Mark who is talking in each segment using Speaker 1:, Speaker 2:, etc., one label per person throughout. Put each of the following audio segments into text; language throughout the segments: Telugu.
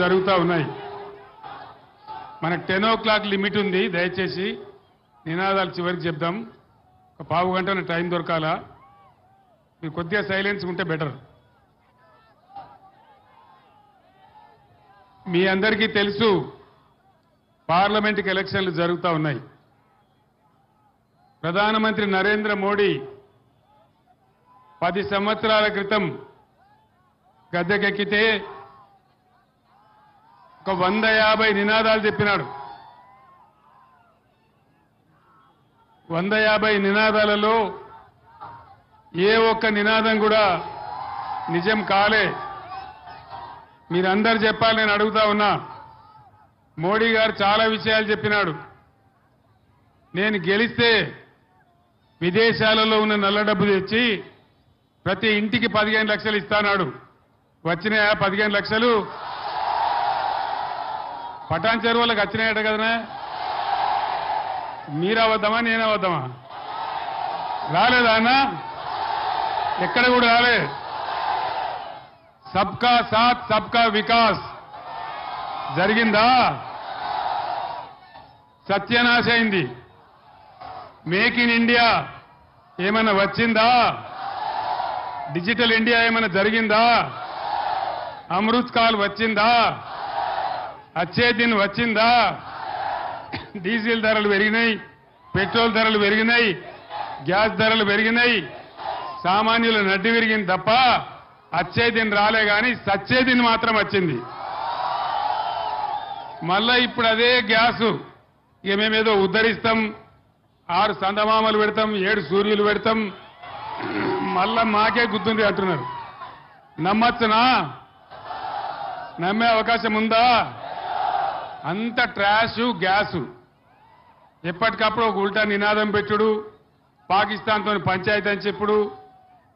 Speaker 1: జరుగుతూ ఉన్నాయి. మనకు టెన్ ఓ క్లాక్ లిమిట్ ఉంది దయచేసి నినాదాలు చివరికి చెప్దాం. ఒక పావు గంట టైం దొరకాలా? మీరు కొద్దిగా సైలెన్స్ ఉంటే బెటర్. మీ అందరికీ తెలుసు పార్లమెంట్కి ఎలక్షన్లు జరుగుతూ ఉన్నాయి. ప్రధానమంత్రి నరేంద్ర మోడీ పది సంవత్సరాల క్రితం గద్దెకెక్కితే ఒక వంద యాభై నినాదాలు చెప్పినాడు. వంద యాభై నినాదాలలో ఏ ఒక్క నినాదం కూడా నిజం కాలే. మీరందరు చెప్పాలి నేను అడుగుతా ఉన్నా. మోడీ గారు చాలా విషయాలు చెప్పినాడు. నేను గెలిస్తే విదేశాలలో ఉన్న నల్ల డబ్బు తెచ్చి ప్రతి ఇంటికి పదిహేను లక్షలు ఇస్తానాడు. వచ్చినాయా పదిహేను లక్షలు? పటాన్ చెరువులకు వచ్చినాయట కదనా? మీరు అవద్దామా నేను అవద్దామా? రాలేదా అన్న? ఎక్కడ కూడా రాలే. సబ్కా సాత్ సబ్కా వికాస్. జరిగిందా? సత్యనాశ అయింది. మేక్ ఇన్ ఇండియా ఏమైనా వచ్చిందా? డిజిటల్ ఇండియా ఏమైనా జరిగిందా? అమృత్ కాల్ వచ్చిందా? అచ్చే దిన్ వచ్చిందా? డీజిల్ ధరలు పెరిగినాయి పెట్రోల్ ధరలు పెరిగినాయి గ్యాస్ ధరలు పెరిగినాయి సామాన్యుల నడ్డి విరిగింది తప్ప అచ్చే దిన్ రాలే కానీ సచ్చే దిన్ మాత్రం వచ్చింది. మళ్ళా ఇప్పుడు అదే గ్యాసు ఇక మేమేదో ఉద్ధరిస్తాం ఆరు సందమామలు పెడతాం ఏడు సూర్యులు పెడతాం మళ్ళా మాకే గుర్తుంది అంటున్నారు. నమ్మచ్చునా? నమ్మే అవకాశం ఉందా? అంత ట్రాష్ గ్యాసు. ఎప్పటికప్పుడు ఒక ఉల్టా నినాదం పెట్టుడు పాకిస్తాన్తో పంచాయతీ అని చెప్పుడు.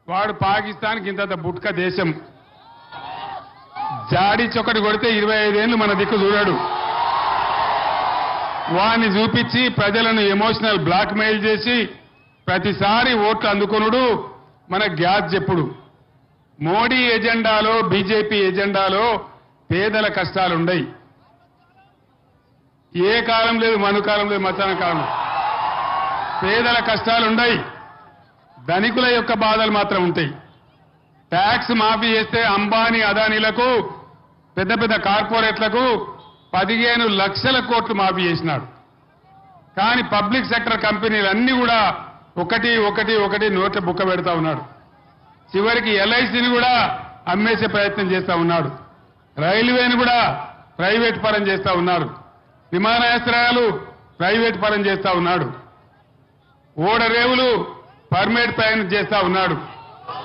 Speaker 1: వాడు పాకిస్తాన్కి ఇంత బుట్క దేశం. జాడి చొక్కటి కొడితే ఇరవై ఐదేళ్ళు మన దిక్కు చూడాడు. వాడిని చూపించి ప్రజలను ఎమోషనల్ బ్లాక్ మెయిల్ చేసి ప్రతిసారి ఓట్లు అందుకొనుడు మన గ్యాస్ చెప్పుడు. మోడీ ఎజెండాలో బీజేపీ ఎజెండాలో పేదల కష్టాలుండయి. ఏ కాలం లేదు మను కాలం లేదు మధ్యాహ్న కాలం పేదల కష్టాలుండయి ధనికుల యొక్క బాధలు మాత్రం ఉంటాయి. ట్యాక్స్ మాఫీ చేస్తే అంబానీ అదానీలకు పెద్ద పెద్ద కార్పొరేట్లకు పదిహేను లక్షల కోట్లు మాఫీ చేసినాడు. కానీ పబ్లిక్ సెక్టర్ కంపెనీలు కూడా ఒకటి ఒకటి ఒకటి నోట్ల బుక్క పెడతా ఉన్నాడు. చివరికి ఎల్ఐసిని కూడా అమ్మేసే ప్రయత్నం చేస్తా ఉన్నాడు. రైల్వేని కూడా ప్రైవేట్ పరం చేస్తా ఉన్నారు. విమానాశ్రయాలు ప్రైవేట్ పరం చేస్తా ఉన్నాడు. ఓడరేవులు పర్మిట్ ప్రయాణం చేస్తా ఉన్నాడు.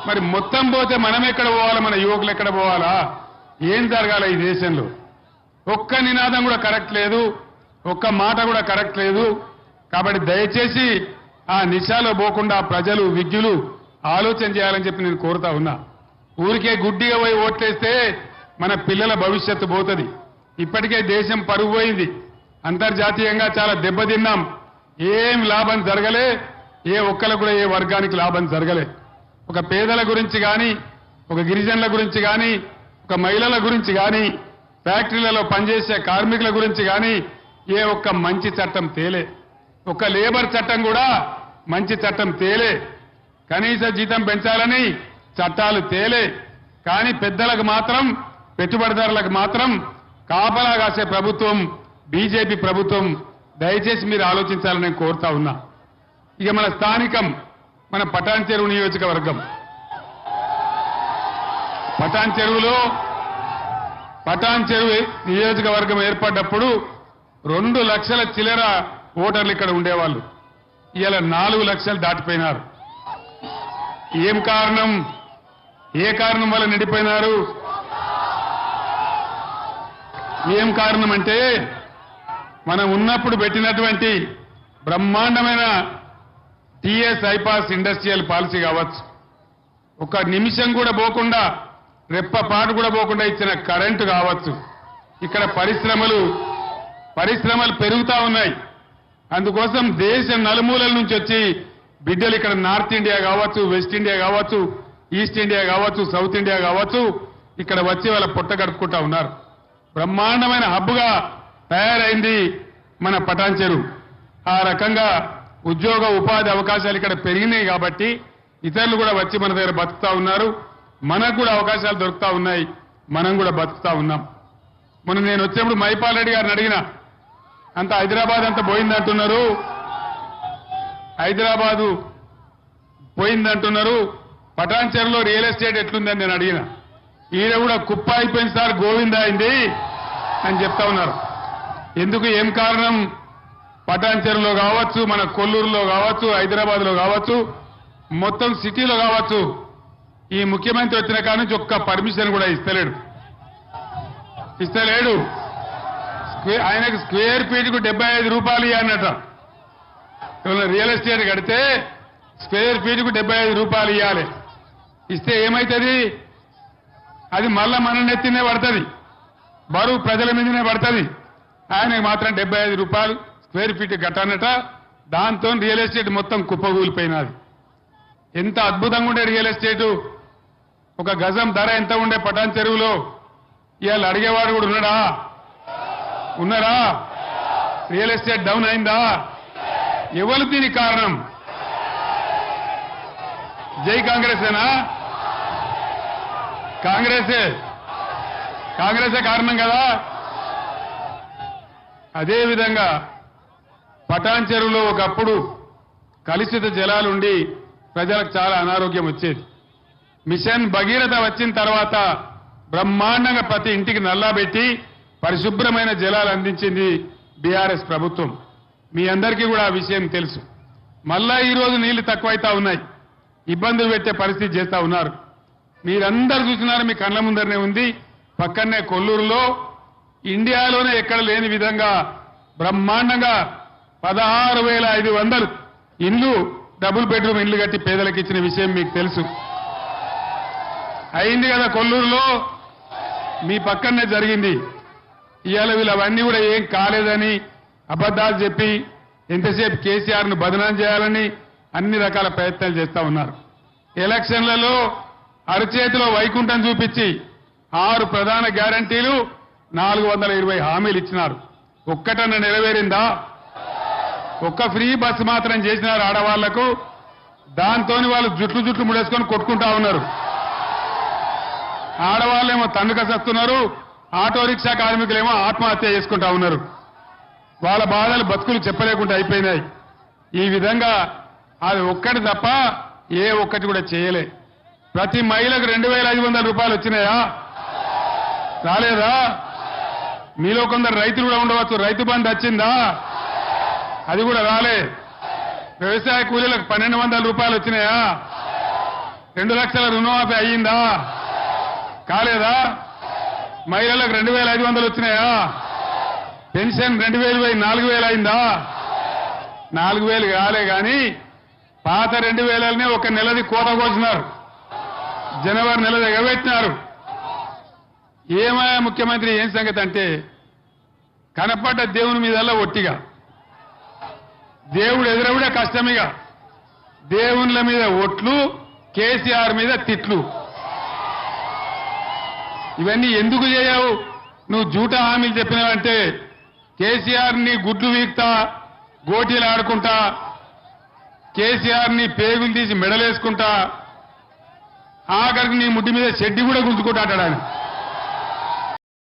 Speaker 1: మరి మొత్తం పోతే మనం ఎక్కడ పోవాలా? మన యువకులు ఎక్కడ పోవాలా? ఏం జరగాల ఈ దేశంలో? ఒక్క నినాదం కూడా కరెక్ట్ లేదు. ఒక్క మాట కూడా కరెక్ట్ లేదు. కాబట్టి దయచేసి ఆ నిశాలో పోకుండా ప్రజలు విజ్ఞులు ఆలోచన చేయాలని చెప్పి నేను కోరుతా ఉన్నా. ఊరికే గుడ్డిగా పోయి ఓట్లేస్తే మన పిల్లల భవిష్యత్తు పోతుంది. ఇప్పటికే దేశం పరుగు పోయింది. అంతర్జాతీయంగా చాలా దెబ్బతిన్నాం. ఏం లాభం జరగలే ఏ ఒక్కరికి కూడా ఏ వర్గానికి లాభం జరగలే. ఒక పేదల గురించి కానీ ఒక గిరిజనుల గురించి కానీ ఒక మహిళల గురించి కానీ ఫ్యాక్టరీలలో పనిచేసే కార్మికుల గురించి కానీ ఏ ఒక్క మంచి చట్టం తేలే. ఒక లేబర్ చట్టం కూడా మంచి చట్టం తేలే. కనీస జీతం పెంచాలని చట్టాలు తేలే. కానీ పెద్దలకు మాత్రం పెట్టుబడిదారులకు మాత్రం కాపలా కాసే ప్రభుత్వం బీజేపీ ప్రభుత్వం దయచేసి మీరు ఆలోచించాలని నేను కోరుతా ఉన్నా. ఇక మన స్థానికం మన పటాన్ చెరువు నియోజకవర్గం. పటాన్ చెరువులో పటాన్ చెరువు నియోజకవర్గం ఏర్పడ్డప్పుడు రెండు లక్షల చిల్లర ఓటర్లు ఇక్కడ ఉండేవాళ్ళు. ఇలా నాలుగు లక్షలు దాటిపోయినారు. ఏం కారణం? ఏ కారణం వల్ల నిండిపోయినారు? ఏం కారణం అంటే మనం ఉన్నప్పుడు పెట్టినటువంటి బ్రహ్మాండమైన టీఎస్ ఐపాస్ ఇండస్ట్రియల్ పాలసీ కావచ్చు. ఒక నిమిషం కూడా పోకుండా రెప్పపాటు కూడా పోకుండా ఇచ్చిన కరెంటు కావచ్చు. ఇక్కడ పరిశ్రమలు పరిశ్రమలు పెరుగుతూ ఉన్నాయి. అందుకోసం దేశ నలుమూలల నుంచి వచ్చి బిడ్డలు ఇక్కడ నార్త్ ఇండియా కావచ్చు వెస్ట్ ఇండియా కావచ్చు ఈస్ట్ ఇండియా కావచ్చు సౌత్ ఇండియా కావచ్చు ఇక్కడ వచ్చి వాళ్ళ పొట్ట గడుపుకుంటా ఉన్నారు. బ్రహ్మాండమైన హబ్బుగా తయారైంది మన పటాన్ చెరువు ఆ రకంగా ఉద్యోగ ఉపాధి అవకాశాలు ఇక్కడ పెరిగినాయి కాబట్టి ఇతరులు కూడా వచ్చి మన దగ్గర బతుకుతా ఉన్నారు. మనకు కూడా అవకాశాలు దొరుకుతా ఉన్నాయి. మనం కూడా బతుకుతా ఉన్నాం. మొన్న నేను వచ్చినప్పుడు మైపాల్ రెడ్డి గారిని అడిగిన అంత హైదరాబాద్ అంతా పోయిందంటున్నారు. హైదరాబాదు పోయిందంటున్నారు. పటాన్చెరులో రియల్ ఎస్టేట్ ఎట్లుందని నేను అడిగిన. ఈయన కూడా కుప్ప అయిపోయింది సార్ గోవింద అయింది. అని చెప్తా ఉన్నారు. ఎందుకు ఏం కారణం? పటాన్చెరులో కావచ్చు మన కొల్లూరులో కావచ్చు హైదరాబాద్లో కావచ్చు మొత్తం సిటీలో కావచ్చు. ఈ ముఖ్యమంత్రి వచ్చిన కాడ నుంచి ఒక్క పర్మిషన్ కూడా ఇస్తలేడు. ఇస్తలేడు. ఆయనకు స్క్వేర్ ఫీట్కు డెబ్బై ఐదు రూపాయలు అన్నట రియల్ ఎస్టేట్ కడితే స్క్వేర్ ఫీట్కు డెబ్బై ఐదు రూపాయలు ఇవ్వాలి ఇస్తే ఏమైతుంది? అది మళ్ళా మన నెత్తినే పడుతుంది. బరువు ప్రజల మీదనే పడుతుంది. ఆయనకి మాత్రం డెబ్బై ఐదు రూపాయలు స్క్వేర్ ఫీట్ గట్టనట దాంతో రియల్ ఎస్టేట్ మొత్తం కుప్పగూలిపోయినది. ఎంత అద్భుతంగా ఉండే రియల్ ఎస్టేట్. ఒక గజం ధర ఎంత ఉండే పటాన్ చెరువులో. ఇవాళ అడిగేవాడు కూడా ఉన్నాడా? ఉన్నారా? రియల్ ఎస్టేట్ డౌన్ అయిందా? ఎవరు దీనికి కారణం? జై కాంగ్రెసేనా? కాంగ్రెసే. కాంగ్రెసే కారణం కదా? అదేవిధంగా పటాన్ చెరువులో ఒకప్పుడు కలుషిత జలాలుండి ప్రజలకు చాలా అనారోగ్యం వచ్చేది. మిషన్ భగీరథ వచ్చిన తర్వాత బ్రహ్మాండంగా ప్రతి ఇంటికి నల్లాబెట్టి పరిశుభ్రమైన జలాలు అందించింది బీఆర్ఎస్ ప్రభుత్వం. మీ అందరికీ కూడా ఆ విషయం తెలుసు. మళ్ళా ఈరోజు నీళ్ళు తక్కువైతా ఉన్నాయి. ఇబ్బందులు పెట్టే పరిస్థితి చేస్తా ఉన్నారు. మీరందరూ చూసినారు మీ కళ్ళ ముందరనే ఉంది. పక్కనే కొల్లూరులో ఇండియాలోనే ఎక్కడ లేని విధంగా బ్రహ్మాండంగా పదహారు వేల ఐదు వందలు ఇండ్లు డబుల్ బెడ్రూమ్ ఇల్లు కట్టి పేదలకు ఇచ్చిన విషయం మీకు తెలుసు. అయింది కదా కొల్లూరులో. మీ పక్కనే జరిగింది. ఇవాళ వీళ్ళు అవన్నీ కూడా ఏం కాలేదని అబద్దాలు చెప్పి ఎంతసేపు కేసీఆర్ను బదనాం చేయాలని అన్ని రకాల ప్రయత్నాలు చేస్తా ఉన్నారు. ఎలక్షన్లలో అరచేతిలో వైకుంఠం చూపించి ఆరు ప్రధాన గ్యారంటీలు నాలుగు వందల ఇరవై హామీలు ఇచ్చినారు. ఒక్కటన్న నెరవేరిందా? ఒక్క ఫ్రీ బస్సు మాత్రం చేసినారు ఆడవాళ్ళకు. దాంతోని వాళ్ళు జుట్లు జుట్లు ముడేసుకొని కొట్టుకుంటా ఉన్నారు. ఆడవాళ్ళేమో తండ్రిక సస్తున్నారు ఆటో రిక్షా కార్మికులేమో ఆత్మహత్య చేసుకుంటా ఉన్నారు. వాళ్ళ బాధలు బతుకులు చెప్పలేకుండా అయిపోయినాయి. ఈ విధంగా అది ఒక్కటి తప్ప ఏ ఒక్కటి కూడా చేయలే. ప్రతి మహిళకు రెండు వేల ఐదు వందల రూపాయలు వచ్చినాయా? రాలేదా? మీలో కొందరు రైతులు కూడా ఉండవచ్చు. రైతు బంధు వచ్చిందా? అది కూడా రాలే. వ్యవసాయ కూలీలకు పన్నెండు వందల రూపాయలు వచ్చినాయా? రెండు లక్షల రుణమాఫీ అయ్యిందా? కాలేదా? మహిళలకు రెండు వేల ఐదు వందలు వచ్చినాయా? పెన్షన్ రెండు వేలు పోయి నాలుగు వేలు అయిందా? నాలుగు వేలు కాలే కానీ పాత రెండు వేలనే ఒక నెలది కోత కోసినారు. జనవరి నెల ఎగబెట్టినారు. ఏమయ్యా ముఖ్యమంత్రి ఏం సంగతి అంటే కనపడ్డ దేవుని మీదల్లా ఒట్టిగా. దేవుడు ఎదురవుడే కష్టమిగా. దేవుళ్ళ మీద ఒట్లు కేసీఆర్ మీద తిట్లు. ఇవన్నీ ఎందుకు చేయవు? నువ్వు జూట హామీలు చెప్పినావంటే కేసీఆర్ని గుడ్లు వీక్తా గోటీలు ఆడుకుంటా కేసీఆర్ని పేగులు తీసి మెడలేసుకుంటా ఆఖరికి నీ ముడ్డి మీద చెడ్డి కూడా గుంజుకుంటా అంటాడు ఆయన.